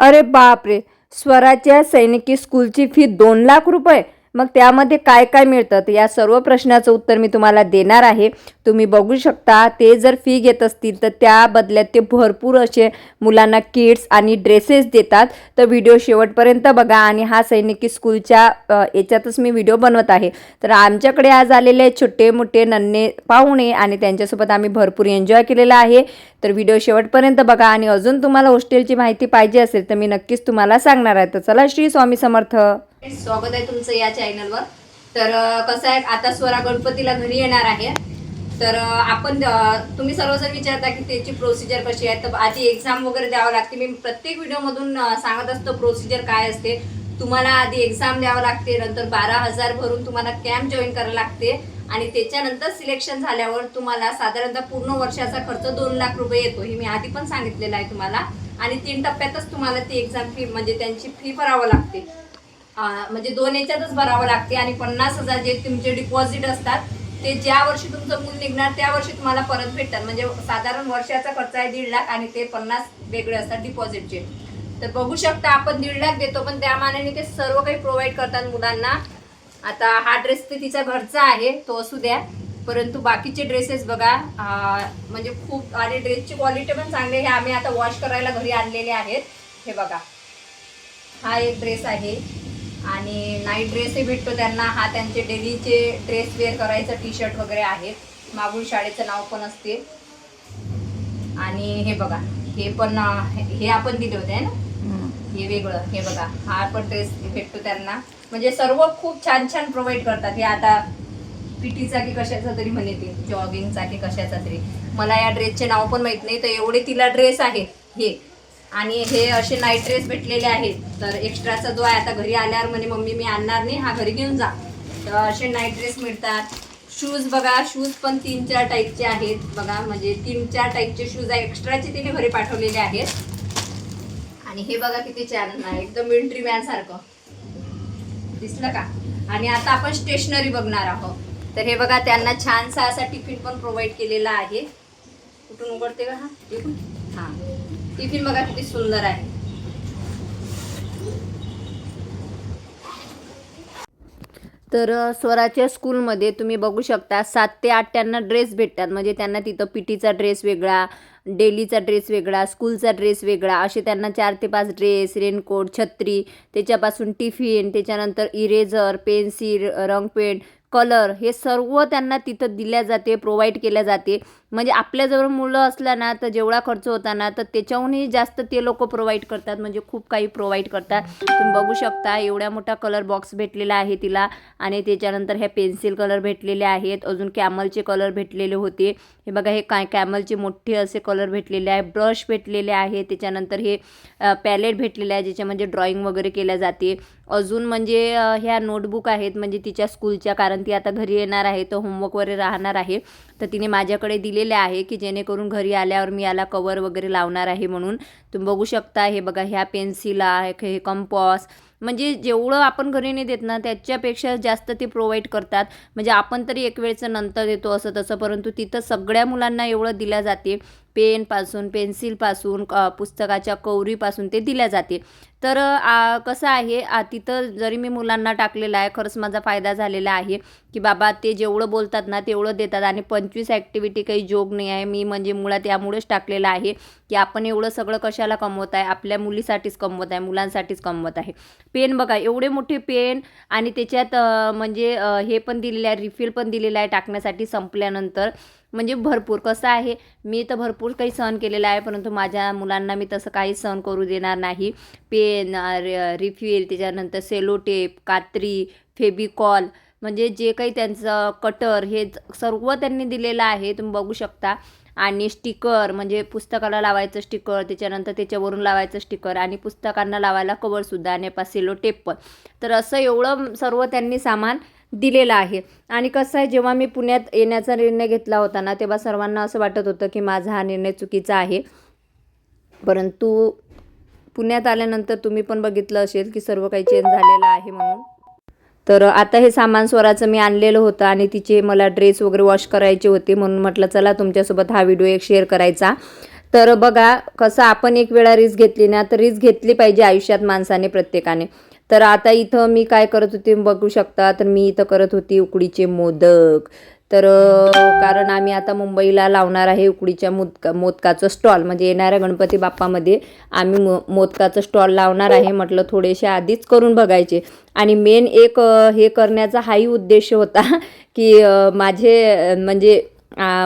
अरे बापरे स्वराच्या सैनिकी स्कूलची फी दोन लाख रुपये. मग त्यामध्ये काय काय मिळतं? तर या सर्व प्रश्नाचं उत्तर मी तुम्हाला देणार आहे. तुम्ही बघू शकता ते जर फी घेत असतील तर त्या बदल्यात ते भरपूर असे मुलांना किट्स आणि ड्रेसेस देतात. तर व्हिडिओ शेवटपर्यंत बघा आणि हा सैनिकी स्कूलच्या याच्यातच मी व्हिडिओ बनवत आहे. तर आमच्याकडे आज आलेले छोटे मोठे नन्हे पाहुणे आणि त्यांच्यासोबत आम्ही भरपूर एन्जॉय केलेला आहे. तर व्हिडिओ शेवटपर्यंत बघा आणि अजून तुम्हाला हॉस्टेलची माहिती पाहिजे असेल तर मी नक्कीच तुम्हाला सांगणार आहे. तर चला श्री स्वामी समर्थ. स्वागत आहे तुमचं या चॅनलवर तर कसं आहे आता स्वरा गणपतीला घरी येणार आहे. तर आपण तुम्ही सर्वजण विचारता की त्याची प्रोसिजर कशी आहे. तर आधी एक्झाम वगैरे द्यावं लागते. मी प्रत्येक व्हिडिओमधून सांगत असतो प्रोसिजर काय असते. तुम्हाला आधी एक्झाम द्यावं लागते नंतर बारा हजार भरून तुम्हाला कॅम्प जॉईन करावं लागते. आणि त्याच्यानंतर सिलेक्शन झाल्यावर तुम्हाला साधारणतः पूर्ण वर्षाचा खर्च दोन लाख रुपये येतो. हे मी आधी पण सांगितलेलं आहे तुम्हाला. आणि तीन टप्प्यातच तुम्हाला ती एक्झाम फी म्हणजे त्यांची फी भरावं लागते. म्हणजे दोन याच्यातच भरावं लागते आणि पन्नास हजार जे तुमचे डिपॉझिट असतात ते ज्या वर्षी तुमचं मूल निघणार त्या वर्षी तुम्हाला परत भेटतात. म्हणजे साधारण वर्षाचा खर्च आहे दीड लाख आणि ते पन्नास वेगळे असतात डिपॉझिटचे तर बघू शकता आपण दीड लाख देतो पण त्या मानाने ते सर्व काही प्रोव्हाइड करतात मुलांना. आता हा ड्रेस ते तिचा घरचा आहे तो असू द्या. परंतु बाकीचे ड्रेसेस बघा म्हणजे खूप आणि ड्रेसची क्वालिटी पण चांगली हे आम्ही आता वॉश करायला घरी आणलेले आहेत. हे बघा. हा एक ड्रेस आहे. आणि नाईट ड्रेसही भेटतो त्यांना. हा त्यांचे डेलीचे ड्रेस वेअर करायचं टी शर्ट वगैरे आहे. मागून शाळेचं नाव पण असते. आणि हे बघा हे पण हे आपण दिले होते है ना? हे वेगळं हे बघा हा पण ड्रेस भेटतो त्यांना. म्हणजे सर्व खूप छान छान प्रोव्हाइड करतात. हे आता पिटीचा की कशाचा तरी म्हणे ते जॉगिंगचा की कशाचा तरी. मला या ड्रेसचे नाव पण माहीत नाही तर एवढे तिला ड्रेस आहेत. हे आणि हे असे नाईट ड्रेस भेटलेले आहेत. तर एक्स्ट्राचा जो आहे आता घरी आल्यावर म्हणे मम्मी मी आणणार नाही हा घरी घेऊन जा. तर असे नाईट ड्रेस मिळतात. शूज बघा शूज पण तीन चार टाईपचे आहेत. बघा म्हणजे तीन चार टाईपचे शूज आहे. एक्स्ट्राचे तिने घरी पाठवलेले आहेत. आणि हे बघा किती छान आहे. एकदम मिलिटरी मॅन सारखं. दिसलं का? आणि आता आपण स्टेशनरी बघणार आहोत. तर हे बघा त्यांना छानसा असा टिफिन पण प्रोव्हाइड केलेला आहे. कुठून उघडते का हा? हां. टिफिन बघा किती सुंदर आहे. तर स्वराच्या स्कूलमध्ये तुम्ही बघू शकता सात ते आठ त्यांना ड्रेस भेटतात. म्हणजे त्यांना तिथं पीटीचा ड्रेस वेगळा डेलीचा ड्रेस वेगळा स्कूलचा ड्रेस वेगळा असे त्यांना चार ते पाच ड्रेस रेनकोट छत्री त्याच्यापासून टिफिन त्याच्यानंतर इरेझर पेन्सिल रंगपेन कलर हे सर्व त्यांना तिथं दिल्या जाते प्रोव्हाइड केल्या जाते. म्हणजे आपल्याजवळ मुलं असल्या ना तर जेवढा खर्च होता ना तर त्याच्याहूनही जास्त ते लोक प्रोव्हाइड करतात. म्हणजे खूप काही प्रोव्हाइड करतात. तुम्ही बघू शकता एवढ्या मोठा कलर बॉक्स भेटलेला आहे तिला. आणि त्याच्यानंतर ह्या पेन्सिल कलर भेटलेले आहेत. अजून कॅमलचे कलर भेटलेले होते. हे बघा हे काय कॅमलचे मोठे असे कलर भेटलेले आहे. ब्रश भेटलेले आहे. त्याच्यानंतर हे पॅलेट भेटलेले आहे ज्याच्यामध्ये ड्रॉइंग वगैरे केल्या जाते. अजून म्हणजे ह्या नोटबुक आहेत. म्हणजे तिच्या स्कूलच्या कारण ती आता घरी येणार आहे तर होमवर्क वगैरे राहणार आहे. तर तिने माझ्याकडे दिलेले आहे की जेणेकरून घरी आल्यावर मी याला कवर वगैरे लावणार आहे म्हणून. तुम्ही बघू शकता हे बघा ह्या पेन्सिल हे कंपॉस म्हणजे जेवढं आपण घरी नाही देत ना त्याच्यापेक्षा जास्त ते प्रोव्हाइड करतात. म्हणजे आपण तरी एक वेळचं नंतर देतो असं तसं परंतु तिथं सगळ्या मुलांना एवढं दिल्या जाते. पेनपासून पेन्सिलपासून क- पुस्तकाच्या कवरीपासून ते दिल्या जाते तर आ, कसं आहे आ, तिथं जरी मी मुलांना टाकलेलं आहे खरंच माझा फायदा झालेला आहे की बाबा ते जेवढं बोलतात ना तेवढं देतात आणि पंचवीस ॲक्टिव्हिटी काही जोग नाही आहे. मी म्हणजे मुळात यामुळेच टाकलेलं आहे की आपण एवढं सगळं कशाला कमवत आहे आपल्या मुलीसाठीच कमवत आहे मुलांसाठीच कमवत आहे. पेन बघा एवढे मोठे पेन आणि त्याच्यात म्हणजे हे पण दिलेलं आहे रिफिल पण दिलेलं आहे टाकण्यासाठी संपल्यानंतर. म्हणजे भरपूर. कसं आहे मी तर भरपूर काही सहन केलेलं आहे परंतु माझ्या मुलांना मी तसं काही सहन करू देणार नाही. पेन रिफिल त्याच्यानंतर सेलो टेप कात्री फेबिकॉल म्हणजे जे काही त्यांचं कटर हे सर्व त्यांनी दिलेलं आहे तुम्ही बघू शकता. आणि स्टिकर म्हणजे पुस्तकाला लावायचं स्टिकर त्याच्यानंतर त्याच्यावरून लावायचं स्टिकर आणि पुस्तकांना लावायला कवरसुद्धा आणि पा सेलो टेप पण. तर असं एवढं सर्व त्यांनी सामान दिलेलं आहे. आणि कसं आहे जेव्हा मी पुण्यात येण्याचा निर्णय घेतला होता ना तेव्हा सर्वांना असं वाटत होतं की माझा हा निर्णय चुकीचा आहे. परंतु पुण्यात आल्यानंतर तुम्ही पण बघितलं असेल की सर्व काही चेंज झालेलं आहे म्हणून. तर आता हे सामान स्वराचं मी आणलेलं होतं आणि तिचे मला ड्रेस वगैरे वॉश करायचे होते म्हणून म्हटलं चला तुमच्यासोबत हा व्हिडिओ एक शेअर करायचा. तर बघा कसं आपण एक वेळा रिस्क घेतली ना तर रिस्क घेतली पाहिजे आयुष्यात माणसाने प्रत्येकाने. तर आता इथं मी काय करत होते बघू शकता तर मी इथं करत होती उकडीचे मोदक. तर कारण आम्ही आता मुंबईला लावणार आहे उकडीच्या मोदका मोदकाचं स्टॉल. म्हणजे येणाऱ्या गणपती बाप्पामध्ये आम्ही मो मोदकाचं स्टॉल लावणार आहे म्हटलं थोडेसे आधीच करून बघायचे. आणि मेन एक हे करण्याचा हाही उद्देश होता की माझे म्हणजे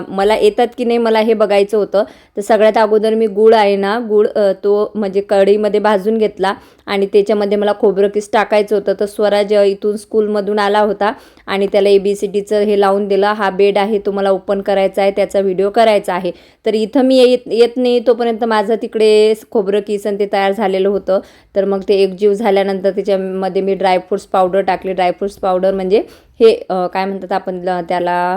मला येतात की नाही मला हे बघायचं होतं. तर सगळ्यात अगोदर मी गूळ आहे ना गूळ तो म्हणजे कढईमध्ये भाजून घेतला आणि त्याच्यामध्ये मला खोबरं किस टाकायचं होतं. तर स्वराज इथून स्कूलमधून आला होता आणि त्याला ए बी सी डीचं हे लावून दिलं. हा बेड आहे तो मला ओपन करायचा आहे त्याचा व्हिडिओ करायचा आहे. तर इथं मी येत येत नाही तोपर्यंत माझं तिकडे खोबरं किस आणि ते तयार झालेलं होतं. तर मग ते एकजीव झाल्यानंतर त्याच्यामध्ये मी ड्रायफ्रूट्स पावडर टाकली. ड्रायफ्रूट्स पावडर म्हणजे हे काय म्हणतात आपण ल- त्याला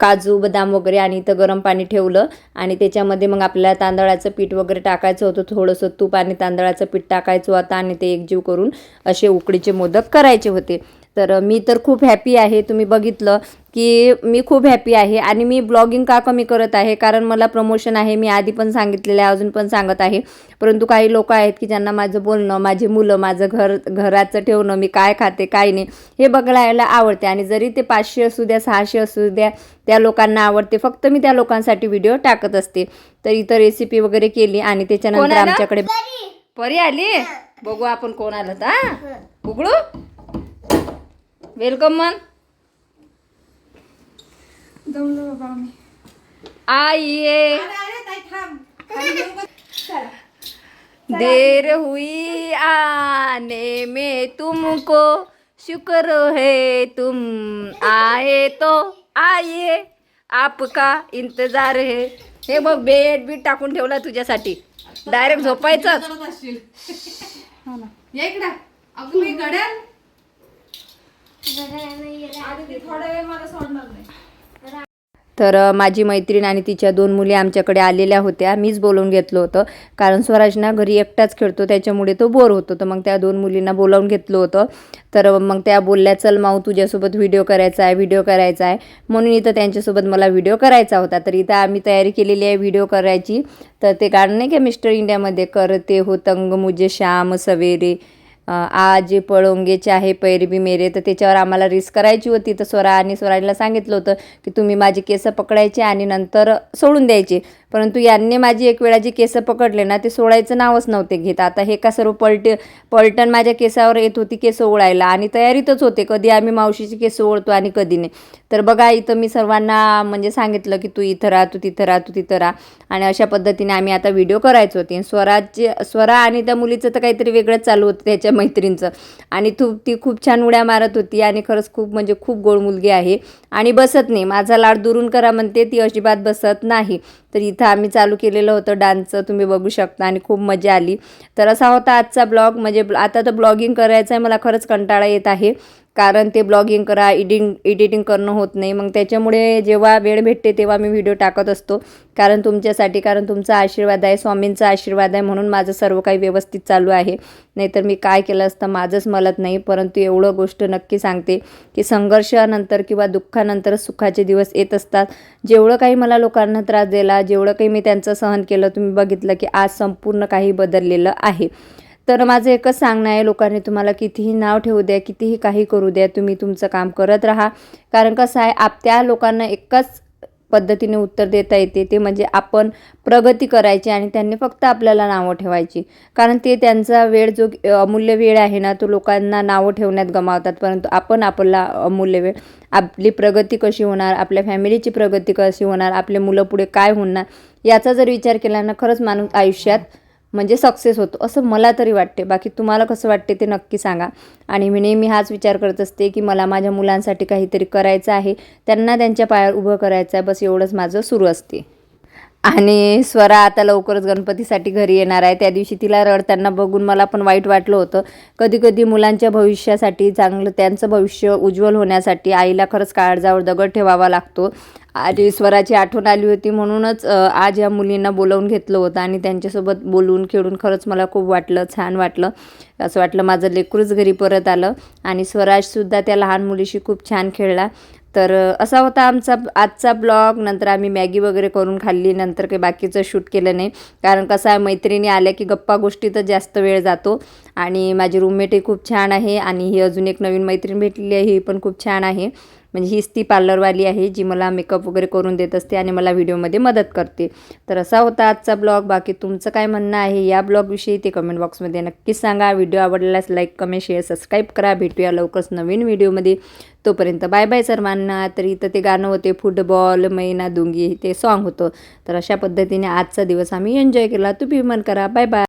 काजू बदाम वगैरे आणि इथं गरम पाणी ठेवलं आणि त्याच्यामध्ये मग आपल्याला तांदळाचं पीठ वगैरे टाकायचं होतं. थोडंसं तूप आणि तांदळाचं पीठ टाकायचं होतं आणि ते एकजीव करून असे उकडीचे मोदक करायचे होते. तर मी तर खूप हॅपी आहे. तुम्ही बघितलं की मी खूप हॅपी आहे आणि मी ब्लॉगिंग का कमी करत आहे? कारण मला प्रमोशन आहे. मी आधी पण सांगितलेलं आहे अजून पण सांगत आहे. परंतु काही लोक आहेत की ज्यांना माझं बोलणं माझी मुलं माझं घर घराचं ठेवणं मी काय खाते काय नाही हे बघायला आवडते. आणि जरी ते पाचशे असू द्या सहाशे असू द्या त्या लोकांना आवडते. फक्त मी त्या लोकांसाठी व्हिडिओ टाकत असते. तर इथं रेसिपी वगैरे केली आणि त्याच्यानंतर? आमच्याकडे परी. आली? बघू आपण कोण आलं तर. हा? उघडू? वेलकम मन. आइए देर हुई आने में तुमको शुक्र है तुम आए तो आइए. आपका इंतजार है. हे बघ बेड बीट टाकून ठेवला तुझ्यासाठी. डायरेक्ट झोपायचं तर माझी मैत्रीण आणि तिच्या दोन मुली आमच्याकडे आलेल्या होत्या. मीच बोलवून घेतलं होतं. कारण स्वराज ना घरी एकटाच खेळतो त्याच्यामुळे तो बोर होतो. तर मग त्या दोन मुलींना बोलावून घेतलं होतं. तर मग त्या बोलल्या चल माऊ तुझ्यासोबत व्हिडिओ करायचा आहे व्हिडिओ करायचा आहे. म्हणून इथं त्यांच्यासोबत मला व्हिडिओ करायचा होता. तर इथं आम्ही तयारी केलेली आहे व्हिडिओ करायची. तर ते गाणं नाही का मिस्टर इंडियामध्ये करते हो तंग मुझे श्याम सवेरे. आज पळोंगे चाहे पैर बी मेरे तर त्याच्यावर आम्हाला रिस्क करायची होती. तर स्वरा आणि स्वराणीला सांगितलं होतं की तुम्ही माझे केस पकडायचे आणि नंतर सोडून द्यायचे. परंतु यांनी माझी एक वेळा जी केस पकडले ना ते सोडायचं नावच नव्हते घेत. आता हे का सर्व पलट पलटण माझ्या केसावर येत होती केस ओळायला. आणि तयारीतच होते कधी आम्ही मावशीची केस ओळतो आणि कधी नाही. तर बघा इथं मी सर्वांना म्हणजे सांगितलं की तू इथं राहा तू तिथं राहा तू तिथं राहा. आणि अशा पद्धतीने आम्ही आता व्हिडिओ करायचो होते. स्वराजचे स्वरा आणि त्या मुलीचं तर काहीतरी वेगळंच चालू होतं त्याच्या मैत्रिणीचं. आणि तू ती खूप छान उड्या मारत होती आणि खरंच खूप म्हणजे खूप गोड मुलगी आहे. आणि बसत नाही. माझा लाड दुरून करा म्हणते ती अजिबात बसत नाही. तर इथं आम्ही चालू केलेलं होतं डान्सचं तुम्ही बघू शकता आणि खूप मजा आली. तर असा होता आजचा ब्लॉग. म्हणजे आता तर ब्लॉगिंग करायचं आहे मला खरंच कंटाळा येत आहे. कारण ते ब्लॉगिंग करा एडिंग एडिटिंग करणं होत नाही. मग त्याच्यामुळे जेव्हा वेळ भेटते तेव्हा मी व्हिडिओ टाकत असतो. कारण तुमच्यासाठी कारण तुमचा आशीर्वाद आहे स्वामींचा आशीर्वाद आहे म्हणून माझं सर्व काही व्यवस्थित चालू आहे. नाहीतर मी काय केलं असतं माझंच मलत नाही. परंतु एवढं गोष्ट नक्की सांगते की संघर्षानंतर किंवा दुःखानंतर सुखाचे दिवस येत असतात. जेवढं काही मला लोकांना त्रास दिला जेवढं काही मी त्यांचं सहन केलं तुम्ही बघितलं की आज संपूर्ण काही बदललेलं आहे. तर माझं एकच सांगणं आहे लोकांनी तुम्हाला कितीही नाव ठेवू द्या कितीही काही करू द्या तुम्ही तुमचं काम करत राहा. कारण कसं आहे आप त्या लोकांना एकच पद्धतीने उत्तर देता येते ते म्हणजे आपण प्रगती करायची आणि त्यांनी फक्त आपल्याला नावं ठेवायची. कारण ते त्यांचा वेळ जो अमूल्य वेळ आहे ना तो लोकांना नावं ठेवण्यात गमावतात. परंतु आपण आपला अमूल्य वेळ आपली प्रगती कशी होणार आपल्या फॅमिलीची प्रगती कशी होणार आपले मुलं पुढे काय होणार याचा जर विचार केला ना खरंच माणूस आयुष्यात म्हणजे सक्सेस होतो. असं मला तरी वाटते. बाकी तुम्हाला कसं वाटते ते नक्की सांगा. आणि मी नेहमी हाच विचार करत असते की मला माझ्या मुलांसाठी काहीतरी करायचं आहे. त्यांना त्यांच्या पायावर उभं करायचं आहे. बस एवढंच माझं सुरू असते. आणि स्वरा आता लवकरच गणपतीसाठी घरी येणार आहे. त्या दिवशी तिला रडताना बघून मला पण वाईट वाटलं होतं. कधी कधी मुलांच्या भविष्यासाठी चांगलं त्यांचं भविष्य उज्ज्वल होण्यासाठी आईला खरंच काळजावर दगड ठेवावा लागतो. आणि स्वराची आठवण आली होती म्हणूनच आज या मुलींना बोलवून घेतलं होतं आणि त्यांच्यासोबत बोलून खेळून खरंच मला खूप वाटलं छान वाटलं. असं वाटलं माझं लेकरूच घरी परत आलं आणि स्वराजसुद्धा त्या लहान मुलीशी खूप छान खेळला. तर असा होता आमचा आजचा ब्लॉग. नंतर आम्ही मॅगी वगैरे करून खाल्ली. नंतर काही बाकीचं शूट केलं नाही. कारण कसं आहे मैत्रिणी आल्या की गप्पा गोष्टीतच जास्त वेळ जातो. आणि माझी रूममेटही खूप छान आहे आणि ही अजून एक नवीन मैत्रीण भेटलेली आहे ही पण खूप छान आहे. म्हणजे हीच ती पार्लरवाली आहे जी मला मेकअप वगैरे करून देत असते आणि मला व्हिडिओमध्ये मदत करते. तर असा होता आजचा ब्लॉग बाकी तुमचं काय म्हणणं आहे या ब्लॉगविषयी ते कमेंट बॉक्समध्ये नक्कीच सांगा. व्हिडिओ आवडल्यास लाईक कमेंट शेअर सबस्क्राईब करा. भेटूया लवकरच नवीन व्हिडिओमध्ये तोपर्यंत बाय बाय सर्वांना. तर इथं ते गाणं होते फुटबॉल मैना दुंगी ते सॉन्ग होतं. तर अशा पद्धतीने आजचा दिवस आम्ही एन्जॉय केला. तुम्ही मन करा. Bye bye